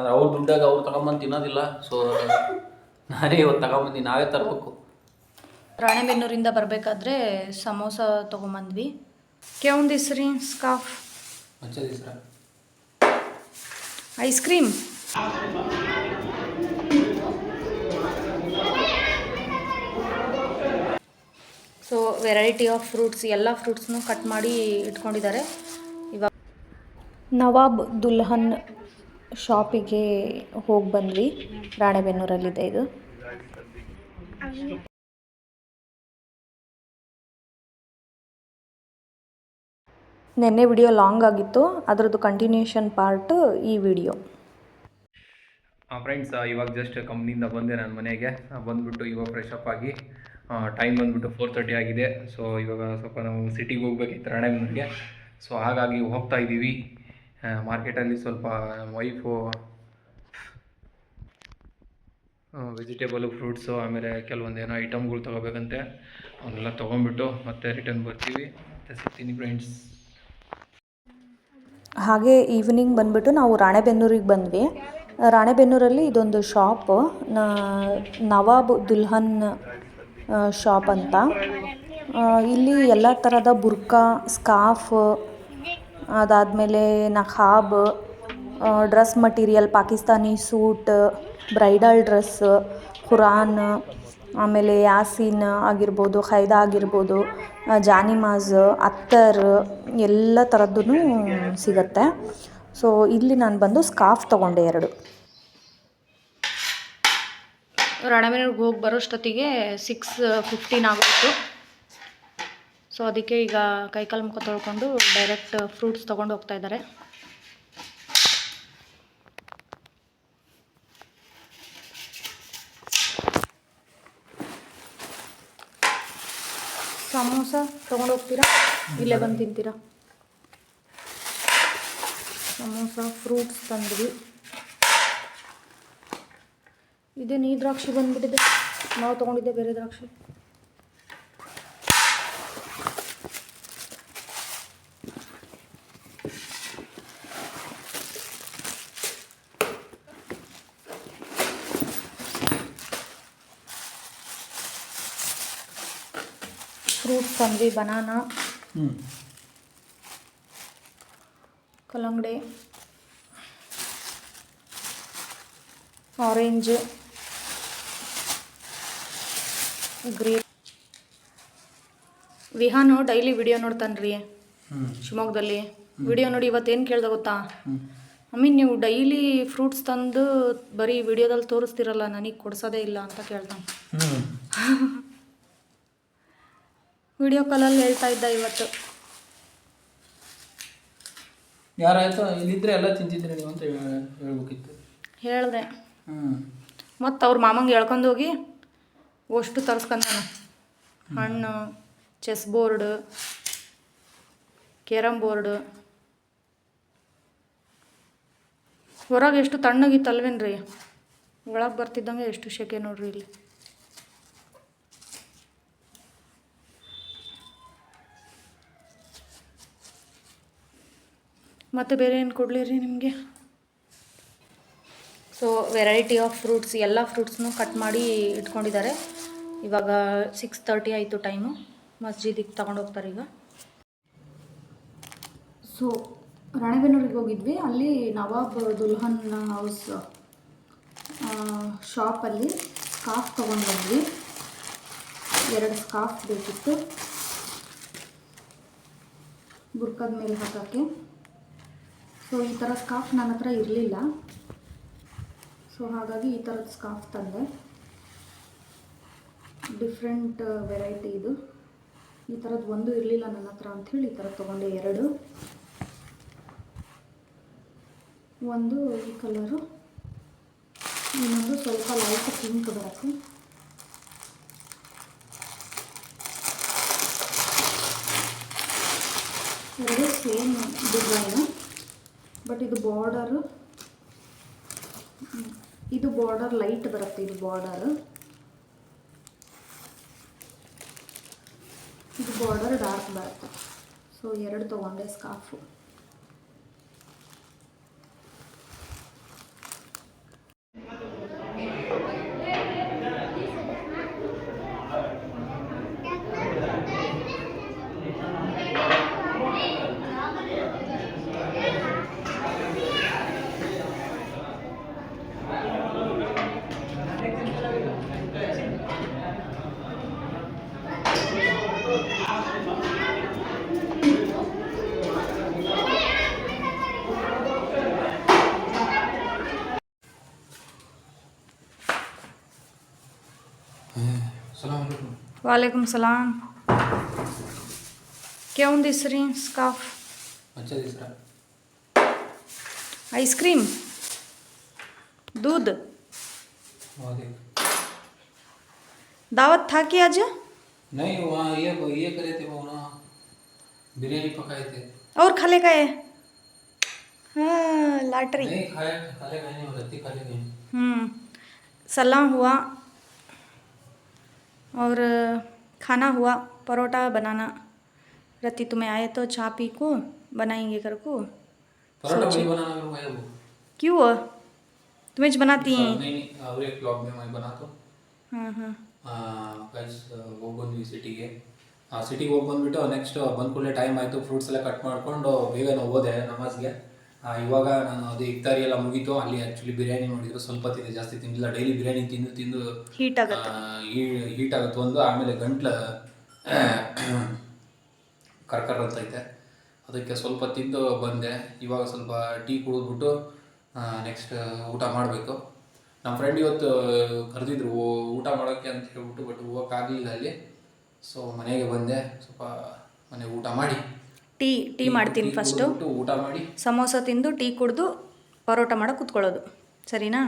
ಯಾಕಂದ್ರೆ ಅವ್ರ ದುಡ್ಡಾಗ ಅವ್ರು ತಗೊಂಬಂದು ತಿನ್ನೋದಿಲ್ಲ ಸೊ ನಾನೇ ಇವತ್ತು ತಗೊಂಬಂದು ನಾವೇ ತರಬೇಕು. ರಾಣೆಬೆನ್ನೂರಿಂದ ಬರಬೇಕಾದ್ರೆ ಸಮೋಸ ತೊಗೊಂಬಂದ್ವಿ. ಕೆವಂದು ಹೆಸ್ರಿ scarf? Ice cream so variety of fruits ಎಲ್ಲ ಫ್ರೂಟ್ಸ್ನು ಕಟ್ ಮಾಡಿ ಇಟ್ಕೊಂಡಿದ್ದಾರೆ. ಇವಾಗ ನವಾಬ್ ದುಲ್ಹನ್ ಶಾಪಿಗೆ ಹೋಗಿ ಬಂದ್ವಿ. ರಾಣೆಬೆನ್ನೂರಲ್ಲಿದೆ ಇದು. ನೆನ್ನೆ ವಿಡಿಯೋ ಲಾಂಗ್ ಆಗಿತ್ತು. ಅದರದ್ದು ಕಂಟಿನ್ಯೂಷನ್ ಪಾರ್ಟ್ ಈ ವಿಡಿಯೋ. ಫ್ರೆಂಡ್ಸ್ ಇವಾಗ ಜಸ್ಟ್ ಕಂಪ್ನಿಯಿಂದ ಬಂದೆ ನನ್ನ ಮನೆಗೆ. ಬಂದುಬಿಟ್ಟು ಬಂದ್ಬಿಟ್ಟು ಇವಾಗ ಫ್ರೆಶ್ ಅಪ್ ಆಗಿ ಟೈಮ್ ಬಂದ್ಬಿಟ್ಟು ಫೋರ್ ತರ್ಟಿ ಆಗಿದೆ. ಸೊ ಇವಾಗ ಸ್ವಲ್ಪ ನಾವು ಸಿಟಿಗೆ ಹೋಗ್ಬೇಕಿತ್ತು ರಾಣೆಬೆನ್ನೂರಿಗೆ. ಸೊ ಹಾಗಾಗಿ ಹೋಗ್ತಾ ಇದ್ದೀವಿ. ಮಾರ್ಕೆಟಲ್ಲಿ ಸ್ವಲ್ಪ ವೈಫು ವೆಜಿಟೇಬಲು, ಫ್ರೂಟ್ಸು, ಆಮೇಲೆ ಕೆಲವೊಂದು ಏನೋ ಐಟಮ್ಗಳು ತೊಗೋಬೇಕಂತೆ, ಅವನ್ನೆಲ್ಲ ತೊಗೊಂಡ್ಬಿಟ್ಟು ಮತ್ತೆ ರಿಟರ್ನ್ ಬರ್ತೀವಿ. ಮತ್ತೆ ಸಿಗ್ತೀನಿ ಫ್ರೆಂಡ್ಸ್ ಹಾಗೆ ಈವ್ನಿಂಗ್ ಬಂದುಬಿಟ್ಟು ನಾವು ರಾಣೆಬೆನ್ನೂರಿಗೆ ಬಂದ್ವಿ. ರಾಣೆಬೆನ್ನೂರಲ್ಲಿ ಇದೊಂದು ಶಾಪ್ ನವಾಬ್ ದುಲ್ಹನ್ ಶಾಪ್ ಅಂತ. ಇಲ್ಲಿ ಎಲ್ಲ ಥರದ ಬುರ್ಕಾ, ಸ್ಕಾಫ್ ಅದಾದಮೇಲೆ ನಖಾಬ್ dress material, Pakistani suit, bridal dress Quran ಆಮೇಲೆ ಯಾಸೀನ್ ಆಗಿರ್ಬೋದು, ಖೈದಾ ಆಗಿರ್ಬೋದು ಜಾನಿಮಾಜ್ ಅತ್ತರ್ ಎಲ್ಲ ಥರದ್ದು ಸಿಗತ್ತೆ. ಸೊ ಇಲ್ಲಿ ನಾನು ಬಂದು ಸ್ಕಾಫ್ ತೊಗೊಂಡೆ ಎರಡು. ರಾಣೆಬೆನ್ನೂರಿಗೆ ಹೋಗಿ ಬರೋಷ್ಟೊತ್ತಿಗೆ ಸಿಕ್ಸ್ ಫಿಫ್ಟೀನ್ ಆಗೋಯ್ತು. ಸೊ ಅದಕ್ಕೆ ಈಗ ಕೈಕಾಲು ಮುಖ ತೊಳ್ಕೊಂಡು ಡೈರೆಕ್ಟ್ ಫ್ರೂಟ್ಸ್ ತೊಗೊಂಡು ಹೋಗ್ತಾ ಇದ್ದಾರೆ. ಸಮೋಸ ತೊಗೊಂಡು ಹೋಗ್ತೀರಾ? ಇಲ್ಲೇ ಬಂದು ತಿಂತೀರಾ? ಸಮೋಸ ಫ್ರೂಟ್ಸ್ ತಂದ್ವಿ. ಇದೇ ನೀ ದ್ರಾಕ್ಷಿ ಬಂದ್ಬಿಟ್ಟಿದೆ. ನಾವು ತೊಗೊಂಡಿದ್ದೆ ಬೇರೆ ದ್ರಾಕ್ಷಿ. ತಂದ್ವಿ ಬನಾನಾ ಕಲ್ಲಂಗಡಿ orange grape Vihaan daily video ನೋಡ್ತಾನ್ರಿ ಶಿವಮೊಗ್ಗದಲ್ಲಿ. ವಿಡಿಯೋ ನೋಡಿ ಇವತ್ತೇನು ಕೇಳ್ದ ಗೊತ್ತಾ? ಅಮ್ಮಿ ಮಮ್ಮಿ ನೀವು ಡೈಲಿ ಫ್ರೂಟ್ಸ್ ತಂದು ಬರೀ ವಿಡಿಯೋದಲ್ಲಿ ತೋರಿಸ್ತಿರಲ್ಲ ನನಗೆ ಕೊಡ್ಸೋದೇ ಇಲ್ಲ ಅಂತ ಕೇಳ್ತಾನೆ. ವಿಡಿಯೋ ಕಾಲಲ್ಲಿ ಹೇಳ್ತಾ ಇದ್ದ ಇವತ್ತು. ಯಾರಾಯ್ತು? ಇಲ್ಲಿದ್ರೆ ಎಲ್ಲ ತಿಂತಿದ್ರಿ ನೀವು ಅಂತ ಹೇಳ್- ಹೇಳ್ಬೇಕಿತ್ತು. ಹೇಳಿದೆ. ಹ್ಞೂ ಮತ್ತು ಅವ್ರ ಮಾಮಂಗೆ ಹೇಳ್ಕೊಂಡು ಹೋಗಿ ಅಷ್ಟು ತರಿಸ್ಕೊಂಡಾನ ಹಣ್ಣು ಚೆಸ್ ಬೋರ್ಡ್ ಕೇರಮ್ ಬೋರ್ಡ್. ಹೊರಗೆ ಎಷ್ಟು ತಣ್ಣಗಿತ್ತಲ್ವೇನ್ರಿ? ಒಳಗೆ ಬರ್ತಿದ್ದಂಗೆ ಎಷ್ಟು ಶೆಕೆ ನೋಡ್ರಿ ಇಲ್ಲಿ. ಮತ್ತೆ ಬೇರೆ ಏನು ಕೊಡಲಿ ರೀ ನಿಮಗೆ? ಸೊ ವೆರೈಟಿ ಆಫ್ ಫ್ರೂಟ್ಸ್ ಎಲ್ಲ ಫ್ರೂಟ್ಸ್ನು ಕಟ್ ಮಾಡಿ ಇಟ್ಕೊಂಡಿದ್ದಾರೆ. ಇವಾಗ ಸಿಕ್ಸ್ ತರ್ಟಿ ಆಯಿತು ಟೈಮು ಮಸ್ಜಿದಿಗೆ ತಗೊಂಡು ಹೋಗ್ತಾರೆ ಈಗ. ಸೊ ರಾಣೆಬೆನ್ನೂರಿಗೆ ಹೋಗಿದ್ವಿ. ಅಲ್ಲಿ ನವಾಬ್ ದುಲ್ಹನ್ ಹೌಸ್ ಶಾಪಲ್ಲಿ ಸ್ಕಾಫ್ ತೊಗೊಂಡು ಬಂದ್ವಿ. ಎರಡು ಸ್ಕಾಫ್ ಬೇಕಿತ್ತು. ಬುರ್ಕದ ಮೇಲೆ ಹಾಕೋಕ್ಕೆ. ಸೊ ಈ ಥರ ಸ್ಕಾಫ್ ನನ್ನ ಹತ್ರ ಇರಲಿಲ್ಲ. ಸೊ ಹಾಗಾಗಿ ಈ ಥರದ ಸ್ಕಾಫ್ ತಂದೆ. ಡಿಫ್ರೆಂಟ್ ವೆರೈಟಿ ಇದು. ಈ ಥರದ್ದು ಒಂದು ಇರಲಿಲ್ಲ ನನ್ನ ಹತ್ರ ಅಂಥೇಳಿ ಈ ಥರ ತೊಗೊಂಡೆ ಎರಡು. ಒಂದು ಈ ಕಲರು ಇನ್ನೊಂದು ಸ್ವಲ್ಪ ಲೈಟ್ ಪಿಂಕ್ ಬರುತ್ತೆ. ಎರಡು ಸೇಮ್ ಡಿಸೈನು ಬಟ್ ಇದು ಬಾರ್ಡರು ಇದು ಬಾರ್ಡರ್ ಲೈಟ್ ಬರುತ್ತೆ, ಇದು ಬಾರ್ಡರ್ ಇದು ಬಾರ್ಡರ್ ಡಾರ್ಕ್ ಬರುತ್ತೆ. ಸೊ ಎರಡು ತೊಗೊಂಡೆ ಸ್ಕಾಫು वालेकुम सलाम। क्यों दिस रही स्काफ? अच्छा दिस रहा आइसक्रीम? दूध? दावत था कि आज? नहीं वहाँ ये ये करे थे वो ना बिरयानी पकाए थे। और खा ले गए? हाँ लॉटरी। नहीं खाए खाले नहीं रत्ती खाले हम्म सलाम हुआ और खाना हुआ परोठा बनाना। रति तुम्हें आए तो चाय पी को बनाएँगे कर को। वही बनाना मेरे को क्यों? तुम्हें बनाती हैं नहीं नहीं और एक ब्लॉग में मैं बना तो। हाँ हाँ। ಗೈಸ್ ಹೋಗಿ ಬಂದ್ವಿ ಸಿಟಿಗೆ ಆ ಸಿಟಿಗೆ ಹೋಗಿ ಬಂದ್ಬಿಟ್ಟು ನೆಕ್ಸ್ಟ್ ಬಂದ ಕೂಡಲೇ ಟೈಮ್ ಆಯಿತು ಫ್ರೂಟ್ಸ್ ಎಲ್ಲ ಕಟ್ ಮಾಡಿಕೊಂಡು ಬೇಗ ನಾವು ಹೋದೆ ನಮಾಜ್ಗೆ ಇವಾಗ ನಾನು ಅದು ಇಫ್ತಾರಿ ಎಲ್ಲ ಮುಗೀತು. ಅಲ್ಲಿ ಆ್ಯಕ್ಚುಲಿ ಬಿರಿಯಾನಿ ನೋಡಿದ್ರು ಸ್ವಲ್ಪ ತಿಂದೆ ಜಾಸ್ತಿ ತಿಂದಿಲ್ಲ. ಡೈಲಿ ಬಿರಿಯಾನಿ ತಿಂದು ತಿಂದು ಹೀಟ್ ಆಗುತ್ತೆ. ಹೀಟ್ ಆಗುತ್ತೆ. ಒಂದು ಆಮೇಲೆ ಗಂಟ್ಲು ಕರ್ಕರ್ ಅಂತೈತೆ ಅದಕ್ಕೆ ಸ್ವಲ್ಪ ತಿಂದು ಬಂದೆ. ಇವಾಗ ಸ್ವಲ್ಪ ಟೀ ಕುಡಿದ್ಬಿಟ್ಟು ನೆಕ್ಸ್ಟ್ ಊಟ ಮಾಡಬೇಕು. ನಮ್ಮ ಫ್ರೆಂಡ್ ಇವತ್ತು ಕರೆದಿದ್ರು ಊಟ ಮಾಡೋಕ್ಕೆ ಅಂತ ಹೇಳ್ಬಿಟ್ಟು ಬಟ್ ಹೋಗೋಕ್ಕಾಗಲಿಲ್ಲ ಅಲ್ಲಿ. ಸೊ ಮನೆಗೆ ಬಂದೆ. ಸ್ವಲ್ಪ ಮನೆ ಊಟ ಮಾಡಿ. ಟೀ ಟೀ ಮಾಡ್ತೀನಿ ಫಸ್ಟು ಊಟ ಮಾಡಿ. ಸಮೋಸ ತಿಂದು ಟೀ ಕುಡಿದು ಪರೋಟ ಮಾಡೋ ಕೂತ್ಕೊಳ್ಳೋದು. ಸರಿನಾ.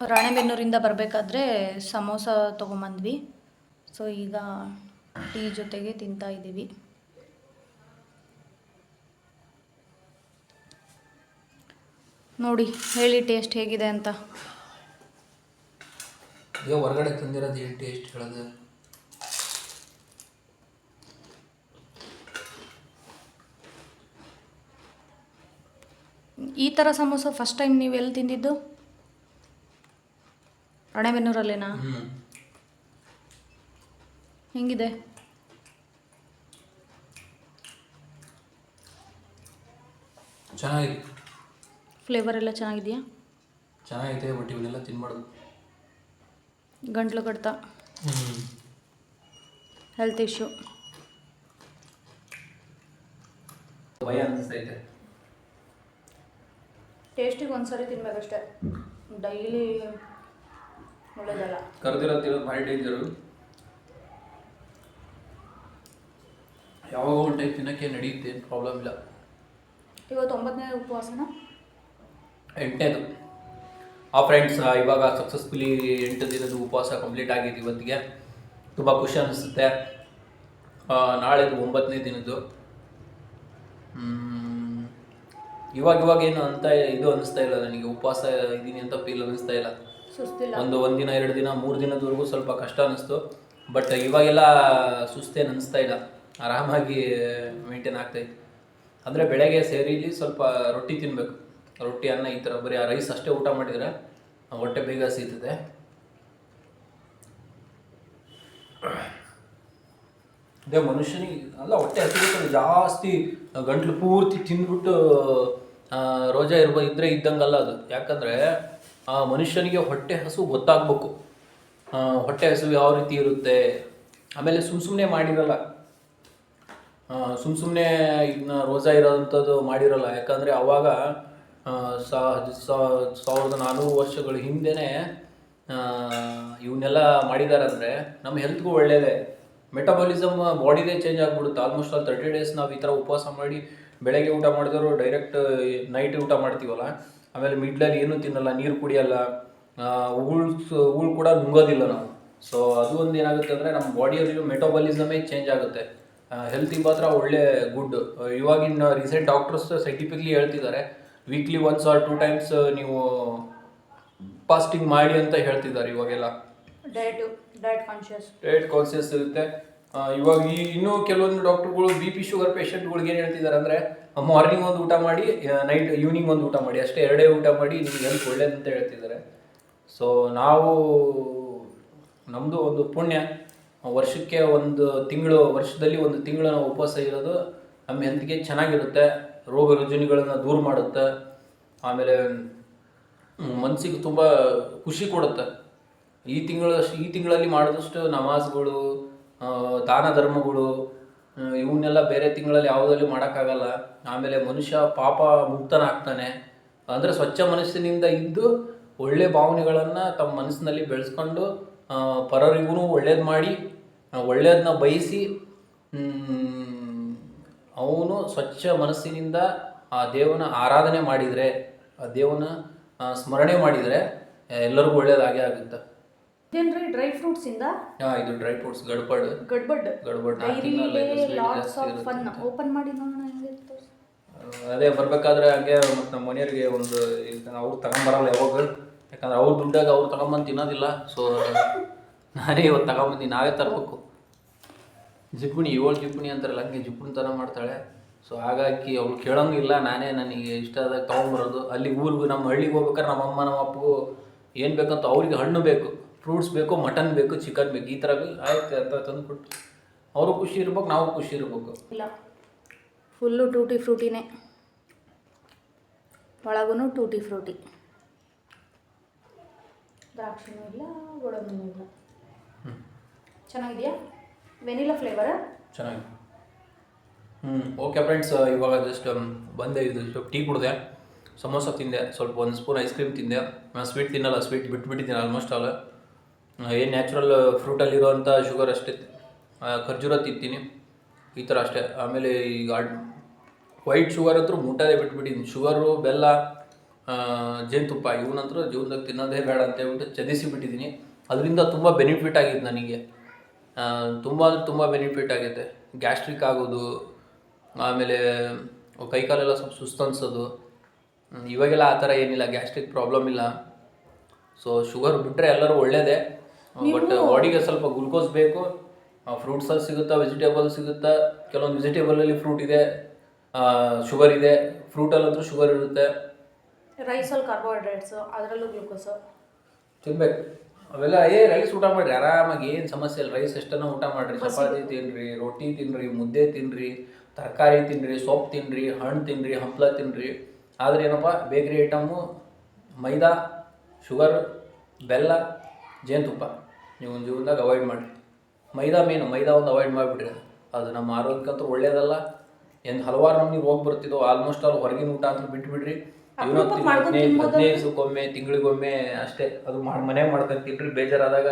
ರಾಣೆಬೆನ್ನೂರಿಂದ ಬರಬೇಕಾದ್ರೆ ಸಮೋಸ ತೊಗೊಂಬಂದ್ವಿ. ಸೊ ಈಗ ಟೀ ಜೊತೆಗೆ ತಿಂತಾ ಇದ್ದೀವಿ. ನೋಡಿ ಹೇಳಿ ಟೇಸ್ಟ್ ಹೇಗಿದೆ ಅಂತ. ಹೊರಗಡೆ ತಂದಿರೋದು ಏನು ಟೇಸ್ಟ್ ಹೇಳೋದು ಈ ಥರ ಸಮೋಸ ಫಸ್ಟ್ ಟೈಮ್ ನೀವು ಎಲ್ಲಿ ತಿಂದಿದ್ದು? ರಾಣೆಬೆನ್ನೂರಲ್ಲೇನಾ? ಹೆಂಗಿದೆ? ಚೆನ್ನಾಗಿದೆ. ಫ್ಲೇವರ್ ಎಲ್ಲ ಚೆನ್ನಾಗಿದೆಯಾ? ಚೆನ್ನಾಗೈತೆ ಬಟ್ ಇವನ್ನೆಲ್ಲ ತಿನ್ಬಾರ್ದು. ಗಂಟ್ಲು ಕಡ್ತ ಹೆಲ್ತ್ ಇಶ್ಯೂ ಭಯ ಅನಿಸ್ತೈತೆ ಟೇಸ್ಟಿಗೆ ಒಂದ್ಸರಿ ತಿನ್ಬೇಕಷ್ಟೇ. ಡೈಲಿ ಒಳ್ಳೇದಲ್ಲ. ಕರೆದಿರೋದು ಭಾರಿ ಡೇಂಜರು ಯಾವಾಗ ಒಂದು ಟೈಪ್ ತಿನ್ನೋಕ್ಕೆ ನಡೆಯುತ್ತೆ ಪ್ರಾಬ್ಲಮ್ ಇಲ್ಲ. ಇವತ್ತು ಒಂಬತ್ತನೇ ಉಪವಾಸನ? ಎಂಟನೇದು. ಆ ಫ್ರೆಂಡ್ಸ್ ಇವಾಗ ಸಕ್ಸಸ್ಫುಲಿ ಎಂಟು ದಿನದ ಉಪವಾಸ ಕಂಪ್ಲೀಟ್ ಆಗಿದೆ ಇವತ್ತಿಗೆ. ತುಂಬ ಖುಷಿ ಅನಿಸುತ್ತೆ. ನಾಳೆದು ಒಂಬತ್ತನೇ ದಿನದ್ದು. ಇವಾಗ ಇವಾಗ ಏನು ಅಂತ ಇದು ಅನಿಸ್ತಾ ಇಲ್ಲ ನನಗೆ. ಉಪವಾಸ ಇದ್ದೀನಿ ಅಂತ ಫೀಲ್ ಅನಿಸ್ತಾ ಇಲ್ಲ. ಒಂದು ಒಂದಿನ ಎರಡು ದಿನ ಮೂರು ದಿನದವರೆಗೂ ಸ್ವಲ್ಪ ಕಷ್ಟ ಅನಿಸ್ತು. ಬಟ್ ಇವಾಗೆಲ್ಲ ಸುಸ್ತೇನು ಅನಿಸ್ತಾ ಇಲ್ಲ. ಆರಾಮಾಗಿ ಮೇಂಟೈನ್ ಆಗ್ತಾಯಿತ್ತು ಅಂದರೆ ಬೆಳಗ್ಗೆ ಸೇರಿಲಿ ಸ್ವಲ್ಪ ರೊಟ್ಟಿ ತಿನ್ನಬೇಕು ರೊಟ್ಟಿ, ಅನ್ನ ಈ ಥರ ಬರೀ ಆ ರೈಸ್ ಅಷ್ಟೇ ಊಟ ಮಾಡಿದರೆ ಹೊಟ್ಟೆ ಬೇಗ ಸೀತದೆ. ಅದೇ ಮನುಷ್ಯನಿಗೆ ಅಲ್ಲ, ಹೊಟ್ಟೆ ಹಸಿರು ಜಾಸ್ತಿ ಗಂಟ್ಲು ಪೂರ್ತಿ ತಿಂದ್ಬಿಟ್ಟು ರೋಜಾ ಇರ್ಬೋ, ಇದ್ರೆ ಇದ್ದಂಗಲ್ಲ ಅದು. ಯಾಕಂದರೆ ಆ ಮನುಷ್ಯನಿಗೆ ಹೊಟ್ಟೆ ಹಸು ಗೊತ್ತಾಗಬೇಕು. ಹೊಟ್ಟೆ ಹಸು ಯಾವ ರೀತಿ ಇರುತ್ತೆ? ಆಮೇಲೆ ಸುಮ್ಮ ಸುಮ್ಮನೆ ಮಾಡಿರಲ್ಲ. ಸುಮ್ಮ ಸುಮ್ಮನೆ ಇದನ್ನ ರೋಜಾ ಇರೋವಂಥದ್ದು ಮಾಡಿರಲ್ಲ. ಯಾಕಂದರೆ ಅವಾಗ ಸಾವಿರದ ನಾನ್ನೂರು ವರ್ಷಗಳ ಹಿಂದೆನೆ ಇವನ್ನೆಲ್ಲ ಮಾಡಿದ್ದಾರೆ ಅಂದರೆ ನಮ್ಮ ಹೆಲ್ತ್ಗೂ ಒಳ್ಳೆಯದೇ ಮೆಟಬಾಲಿಸಮ್ ಬಾಡಿದೇ ಚೇಂಜ್ ಆಗಿಬಿಡುತ್ತೆ. ಆಲ್ಮೋಸ್ಟ್ ಆಲ್ ತರ್ಟಿ ಡೇಸ್ ನಾವು ಈ ಥರ ಉಪವಾಸ ಮಾಡಿ ಬೆಳಗ್ಗೆ ಊಟ ಮಾಡಿದ್ರು ಡೈರೆಕ್ಟ್ ನೈಟ್ ಊಟ ಮಾಡ್ತೀವಲ್ಲ, ಆಮೇಲೆ ಮಿಡ್ಲಲ್ಲಿ ಏನೂ ತಿನ್ನಲ್ಲ, ನೀರು ಕುಡಿಯಲ್ಲ ಉಗುಳು ಉಗುಳು ಕೂಡ ನುಂಗೋದಿಲ್ಲ ನಾವು. ಸೊ ಅದು ಒಂದು ಏನಾಗುತ್ತೆ ಅಂದರೆ ನಮ್ಮ ಬಾಡಿಯಲ್ಲಿ ಮೆಟಬಾಲಿಸಮೇ ಚೇಂಜ್ ಆಗುತ್ತೆ. ಹೆಲ್ತಿಗೆ ಮಾತ್ರ ಒಳ್ಳೆ ಗುಡ್ ಇವಾಗಿನ ರೀಸೆಂಟ್ ಡಾಕ್ಟರ್ಸ್ ಸೈಂಟಿಫಿಕ್ಲಿ ಹೇಳ್ತಿದ್ದಾರೆ weekly once or two times ನೀವು ಫಾಸ್ಟಿಂಗ್ ಮಾಡಿ ಅಂತ ಹೇಳ್ತಿದ್ದಾರೆ ಇವಾಗೆಲ್ಲ. Diet diet conscious diet conscious ಇರುತ್ತೆ. ಆ, ಇವಾಗ ಈ ಇನ್ನೂ ಕೆಲವೊಂದು ಡಾಕ್ಟರ್ಗಳು ಬಿ ಪಿ ಶುಗರ್ ಪೇಷಂಟ್ಗಳಿಗೆ ಏನು ಹೇಳ್ತಿದ್ದಾರೆ ಅಂದರೆ ಮಾರ್ನಿಂಗ್ ಒಂದು ಊಟ ಮಾಡಿ ನೈಟ್ ಈವ್ನಿಂಗ್ ಒಂದು ಊಟ ಮಾಡಿ ಅಷ್ಟೇ ಎರಡೇ ಊಟ ಮಾಡಿ ನಿಮ್ಗೆ ಹೆಲ್ತ್ ಅಂತ ಹೇಳ್ತಿದ್ದಾರೆ. ಸೊ ನಾವು ನಮ್ಮದು ಒಂದು ಪುಣ್ಯ ವರ್ಷಕ್ಕೆ ಒಂದು ತಿಂಗಳು ವರ್ಷದಲ್ಲಿ ಒಂದು ತಿಂಗಳು ನಾವು ಉಪವಾಸ ಇರೋದು ನಮ್ಮ ಹೆಲ್ತ್ಗೆ ಚೆನ್ನಾಗಿರುತ್ತೆ. ರೋಗ ರುಜಿನಗಳನ್ನು ದೂರ ಮಾಡುತ್ತೆ. ಆಮೇಲೆ ಮನಸ್ಸಿಗೆ ತುಂಬ ಖುಷಿ ಕೊಡುತ್ತೆ. ಈ ತಿಂಗಳ, ಈ ತಿಂಗಳಲ್ಲಿ ಮಾಡಿದಷ್ಟು ನಮಾಜ್ಗಳು ದಾನ ಧರ್ಮಗಳು ಇವನ್ನೆಲ್ಲ ಬೇರೆ ತಿಂಗಳಲ್ಲಿ ಯಾವುದಲ್ಲಿ ಮಾಡೋಕ್ಕಾಗಲ್ಲ. ಆಮೇಲೆ ಮನುಷ್ಯ ಪಾಪ ಮುಕ್ತನಾಗ್ತಾನೆ. ಅಂದರೆ ಸ್ವಚ್ಛ ಮನಸ್ಸಿನಿಂದ ಇದ್ದು ಒಳ್ಳೆ ಭಾವನೆಗಳನ್ನು ತಮ್ಮ ಮನಸ್ಸಿನಲ್ಲಿ ಬೆಳೆಸ್ಕೊಂಡು ಪರರಿಗೂ ಒಳ್ಳೇದು ಮಾಡಿ ಒಳ್ಳೆಯದನ್ನ ಬಯಸಿ ಅವನು ಸ್ವಚ್ಛ ಮನಸ್ಸಿನಿಂದ ಆ ದೇವನ ಆರಾಧನೆ ಮಾಡಿದರೆ ಆ ದೇವನ ಸ್ಮರಣೆ ಮಾಡಿದರೆ ಎಲ್ಲರಿಗೂ ಒಳ್ಳೇದಾಗೇ ಆಗುತ್ತೆ. ಇದೇನ್ರಿ ಡ್ರೈ ಫ್ರೂಟ್ಸ್ ಇಂದ? ಹಾ ಇದು ಡ್ರೈ ಫ್ರೂಟ್ಸ್ ಗಡ್ಬಡ್. ಗಡ್ಬಡ್. ಗಡ್ಬಡ್ ಲಾಟ್ಸ್ ಆಫ್ ಫನ್ ಓಪನ್ ಮಾಡಿ ನೋಡೋಣ ಹೆಂಗಿತ್ತು ಅದೇ ಬರಬೇಕಾದ್ರೆ ಹಂಗೆ ಮತ್ತೆ ನಮ್ಮ ಮನೆಯವ್ರಿಗೆ ಒಂದು ಅವ್ರು ತಗೊಂಬರಲ್ಲ ಯಾವಾಗ ಯಾಕಂದ್ರೆ ಅವ್ರು ದುಡ್ಡಾಗ ಅವ್ರು ತಗೊಂಬಂದು ತಿನ್ನೋದಿಲ್ಲ ಸೊ ನಾನೇ ಇವತ್ತು ತಗೊಂಬಂದು ನಾವೇ ತರಬೇಕು. ಜಿಪ್ಪುಣಿ ಏಳು ಜಿಪ್ಪುಣಿ ಅಂತಾರಲ್ಲ ಹಂಗೆ ಜಿಪ್ಪುಣಿ ಥರ ಮಾಡ್ತಾಳೆ. ಸೊ ಹಾಗಾಗಿ ಅವ್ಳು ಕೇಳೋಂಗಿಲ್ಲ ನಾನೇ ನನಗೆ ಇಷ್ಟ ಆದಾಗ ತೊಗೊಂಬರೋದು. ಅಲ್ಲಿ ಊರಿಗೂ ನಮ್ಮ ಹಳ್ಳಿಗೆ ಹೋಗ್ಬೇಕಾದ್ರೆ ನಮ್ಮ ಅಮ್ಮ ನಮ್ಮ ಅಪ್ಪಗೂ ಏನು ಬೇಕಂತ ಅವ್ರಿಗೆ ಹಣ್ಣು ಬೇಕು ಫ್ರೂಟ್ಸ್ ಬೇಕು ಮಟನ್ ಬೇಕು ಚಿಕನ್ ಬೇಕು ಈ ಥರ ಬೇಕು. ಆಯ್ತು ಅಂತ ತಂದುಕೊಟ್ಟು ಅವರು ಖುಷಿ ಇರ್ಬೇಕು ನಾವು ಖುಷಿ ಇರ್ಬೇಕು. ಇಲ್ಲ. ಫುಲ್ಲು ಟೂಟಿ ಫ್ರೂಟಿನೇ ಒಳಗೂ ಟೂಟಿ ಫ್ರೂಟಿ ದ್ರಾಕ್ಷಿನೂ ಇಲ್ಲ ಗೋಡಂಬಿನೂ ಇಲ್ಲ. ಚೆನ್ನಾಗಿದೆಯಾ? ವೆನಿಲಾ ಫ್ಲೇವರಾ ಚೆನ್ನಾಗಿ. ಹ್ಞೂ ಓಕೆ ಫ್ರೆಂಡ್ಸ್ ಇವಾಗ ಜಸ್ಟ್ ಬಂದೆ, ಇದು ಸ್ವಲ್ಪ ಟೀ ಕುಡಿದೆ. ಸಮೋಸ ತಿಂದೆ, ಸ್ವಲ್ಪ ಒಂದು ಸ್ಪೂನ್ ಐಸ್ ಕ್ರೀಮ್ ತಿಂದೆ. ನಾನು ಸ್ವೀಟ್ ತಿನ್ನಲ್ಲ ಸ್ವೀಟ್ ಬಿಟ್ಬಿಟ್ಟಿದ್ದೀನಿ ಆಲ್ಮೋಸ್ಟ್ ಆಲ್ ಏನು ನ್ಯಾಚುರಲ್ ಫ್ರೂಟಲ್ಲಿರೋವಂಥ ಶುಗರ್ ಅಷ್ಟೇ. ಖರ್ಜೂರ ತಿಂತೀನಿ. ಈ ಥರ ಅಷ್ಟೇ. ಆಮೇಲೆ ಈಗ ವೈಟ್ ಶುಗರ್ ಅಂತೂ ಮುಟ್ಟದೇ ಬಿಟ್ಬಿಟ್ಟಿದ್ದೀನಿ. ಶುಗರು ಬೆಲ್ಲ ಜೇನುತುಪ್ಪ, ಇವನಂತರೂ ಜೀವನದಾಗ ತಿನ್ನೋದೇ ಬೇಡ ಅಂತ ಹೇಳ್ಬಿಟ್ಟು ಚದಿಸಿ ಬಿಟ್ಟಿದ್ದೀನಿ. ಅದರಿಂದ ತುಂಬ ಬೆನಿಫಿಟ್ ಆಗಿದೆ ನನಗೆ. ತುಂಬ ಅಂದರೆ ತುಂಬ ಬೆನಿಫಿಟ್ ಆಗುತ್ತೆ ಗ್ಯಾಸ್ಟ್ರಿಕ್ ಆಗೋದು ಆಮೇಲೆ ಕೈಕಾಲೆಲ್ಲ ಸ್ವಲ್ಪ ಸುಸ್ತು ಅನ್ಸೋದು. ಇವಾಗೆಲ್ಲ ಆ ಥರ ಏನಿಲ್ಲ ಗ್ಯಾಸ್ಟ್ರಿಕ್ ಪ್ರಾಬ್ಲಮ್ ಇಲ್ಲ. ಸೊ ಶುಗರ್ ಬಿಟ್ಟರೆ ಎಲ್ಲರೂ ಒಳ್ಳೆಯದೇ ಬಟ್ ಬಾಡಿಗೆ ಸ್ವಲ್ಪ ಗ್ಲುಕೋಸ್ ಬೇಕು. ಫ್ರೂಟ್ಸಲ್ಲಿ ಸಿಗುತ್ತಾ ವೆಜಿಟೇಬಲ್ ಸಿಗುತ್ತಾ ಕೆಲವೊಂದು ವೆಜಿಟೇಬಲಲ್ಲಿ ಫ್ರೂಟ್ ಇದೆ ಶುಗರ್ ಇದೆ. ಫ್ರೂಟಲ್ಲಂತೂ ಶುಗರ್ ಇರುತ್ತೆ. ರೈಸಲ್ಲಿ ಕಾರ್ಬೋಹೈಡ್ರೇಟ್ಸು ಅದರಲ್ಲೂ ಗ್ಲುಕೋಸು ತಿನ್ಬೇಕು. ಅವೆಲ್ಲ ಏ ರೈಸ್ ಊಟ ಮಾಡ್ರಿ ಆರಾಮಾಗಿ ಏನು ಸಮಸ್ಯೆ ಇಲ್ಲ ರೈಸ್ ಎಷ್ಟನ್ನ ಊಟ ಮಾಡ್ರಿ ಚಪಾತಿ ತಿನ್ರಿ ರೊಟ್ಟಿ ತಿನ್ರಿ ಮುದ್ದೆ ತಿನ್ರಿ ತರಕಾರಿ ತಿನ್ರಿ ಸೊಪ್ಪು ತಿನ್ರಿ ಹಣ್ಣು ತಿನ್ರಿ ಹಂಪ್ಲ ತಿನ್ರಿ. ಆದ್ರೆ ಏನಪ್ಪ ಬೇಕರಿ ಐಟಮು ಮೈದಾ ಶುಗರ್ ಬೆಲ್ಲ ಜೇನುತುಪ್ಪ. ನೀವು ಒಂದು ಜೀವನದಾಗ ಅವಾಯ್ಡ್ ಮಾಡಿರಿ. ಮೈದಾ ಮೇನು ಮೈದಾ ಒಂದು ಅವಾಯ್ಡ್ ಮಾಡಿಬಿಡ್ರಿ ಅದು. ನಮ್ಮ ಆರೋಗ್ಯಕ್ಕಂತೂ ಒಳ್ಳೇದಲ್ಲ. ಏನು ಹಲವಾರು ನಮ್ಗೆ ಹೋಗಿ ಬರ್ತಿದ್ದೋ ಆಲ್ಮೋಸ್ಟ್ ಆಲ್ ಹೊರಗಿನ ಊಟ ಅಂತ ಬಿಟ್ಬಿಡ್ರಿ. ಇವತ್ತು ಹದಿನೈದು ಹದಿನೈದು ದಿವಸಕ್ಕೊಮ್ಮೆ ತಿಂಗಳಿಗೊಮ್ಮೆ ಅಷ್ಟೇ ಅದು ಮಾಡಿ ಮನೆ ಮಾಡ್ಕೊಂಡು ತಿನ್ರಿ ಬೇಜಾರಾದಾಗ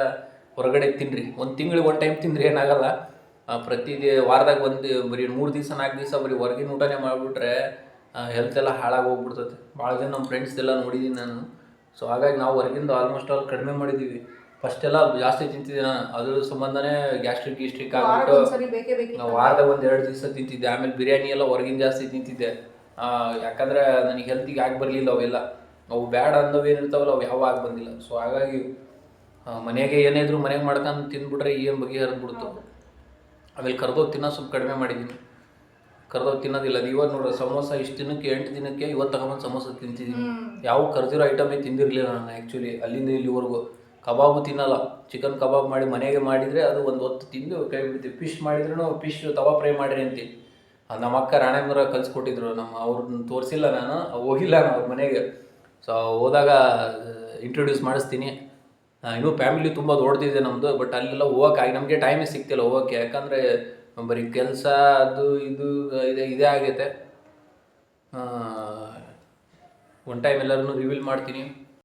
ಹೊರಗಡೆ ತಿನ್ರಿ. ಒಂದು ತಿಂಗಳಿಗೆ ಒನ್ ಟೈಮ್ ತಿಂದ್ರೆ ಏನಾಗಲ್ಲ. ಆ, ಪ್ರತಿ ದಿ- ವಾರದಾಗ ಒಂದು ಬರೀ ಮೂರು ದಿವಸ ನಾಲ್ಕು ದಿವಸ ಬರೀ ಹೊರಗಿನ ಊಟನೇ ಮಾಡಿಬಿಟ್ರೆ ಹೆಲ್ತ್ ಎಲ್ಲ ಹಾಳಾಗಿ ಹೋಗ್ಬಿಡ್ತೈತೆ. ಭಾಳ ಜನ ನಮ್ಮ ಫ್ರೆಂಡ್ಸ್ ಎಲ್ಲ ನೋಡಿದ್ದೀನಿ ನಾನು. ಸೊ ಹಾಗಾಗಿ ನಾವು ಹೊರಗಿಂದ ಆಲ್ಮೋಸ್ಟ್ ಆಲ್ ಕಡಿಮೆ ಮಾಡಿದ್ದೀವಿ ಫಸ್ಟ್ ಎಲ್ಲ ಜಾಸ್ತಿ ತಿಂತಿದ್ದೆ ನಾನು. ಅದ್ರ ಸಂಬಂಧನೇ ಗ್ಯಾಸ್ಟ್ರಿಕ್ ಗಿಸ್ಟ್ರಿಕ್ ಆಗ್ಬಿಟ್ಟು ಬೇಕೇ ಬೇಕಿತ್ತು. ನಾವು ವಾರದಾಗ ಒಂದು ಎರಡು ದಿವಸ ತಿಂತಿದ್ದೆ. ಆಮೇಲೆ ಬಿರಿಯಾನಿ ಎಲ್ಲ ಹೊರಗಿನ ಜಾಸ್ತಿ ತಿಂತಿದ್ದೆ. ಯಾಕಂದ್ರೆ ನನಗೆ ಹೆಲ್ತಿಗೆ ಆಗಿ ಬರಲಿಲ್ಲ ಅವೆಲ್ಲ. ಅವು ಬ್ಯಾಡ ಅಂದವೇನಿರ್ತಾವಲ್ಲ ಅವು ಯಾವ ಆಗಿ ಬಂದಿಲ್ಲ ಸೊ ಹಾಗಾಗಿ ಮನೆಗೆ ಏನೇ ಇದ್ರು ಮನೆಗೆ ಮಾಡ್ಕೊಂಡು ತಿಂದ್ಬಿಟ್ರೆ ಏನು ಬಗೆಹರಿದ್ಬಿಡ್ತು ಆಮೇಲೆ ಕರ್ದೋಗಿ ತಿನ್ನೋ ಸ್ವಲ್ಪ ಕಡಿಮೆ ಮಾಡಿದ್ದೀನಿ ಕರ್ದೋಗಿ ತಿನ್ನೋದಿಲ್ಲ. ಅದು ಇವತ್ತು ನೋಡ್ರಿ ಸಮೋಸ ಇಷ್ಟು ದಿನಕ್ಕೆ ಎಂಟು ದಿನಕ್ಕೆ ಇವತ್ತು ತಗೊಂಬಂದು ಸಮೋಸ ತಿಂತಿದ್ದೀನಿ ಯಾವ ಕರ್ದಿರೋ ಐಟಮೇ ತಿಂದಿರಲಿಲ್ಲ ನಾನು ಆ್ಯಕ್ಚುಲಿ ಅಲ್ಲಿಂದ ಇಲ್ಲಿವರೆಗೂ. ಕಬಾಬು ತಿನ್ನಲ್ಲ. ಚಿಕನ್ ಕಬಾಬ್ ಮಾಡಿ ಮನೆಗೆ ಮಾಡಿದರೆ ಅದು ಒಂದು ಹೊತ್ತು ತಿಂದು ಕೈ ಬಿಡ್ತೀವಿ. ಫಿಶ್ ಮಾಡಿದ್ರೂ ಫಿಶ್ ತವಾ ಫ್ರೈ ಮಾಡಿರಿ ಅಂತೀವಿ. ಅದು ನಮ್ಮ ಅಕ್ಕ ರಾಣೇಂದ್ರ ಕಲಿಸ್ಕೊಟ್ಟಿದ್ರು. ನಮ್ಮ ಅವ್ರನ್ನ ತೋರಿಸಿಲ್ಲ ನಾನು. ಹೋಗಿಲ್ಲ ನಾನು ಅವ್ರ ಮನೆಗೆ. ಸೊ ಹೋದಾಗ ಇಂಟ್ರೊಡ್ಯೂಸ್ ಮಾಡಿಸ್ತೀನಿ. ಇನ್ನೂ ಫ್ಯಾಮಿಲಿ ತುಂಬ ದೊಡ್ಡದಿದೆ ನಮ್ಮದು ಬಟ್ ಅಲ್ಲೆಲ್ಲ ಹೋಗೋಕೆ ನಮಗೆ ಟೈಮೇ ಸಿಗ್ತಿಲ್ಲ ಹೋಗೋಕ್ಕೆ. ಯಾಕಂದರೆ, ಬರೀ ಕೆಲಸ, ಅದು, ಇದು, ಇದೆ, ಇದೇ ಆಗೈತೆ. ಒನ್ ಟೈಮ್ ಎಲ್ಲರನ್ನೂ ರಿವೀಲ್ ಮಾಡ್ತೀನಿ.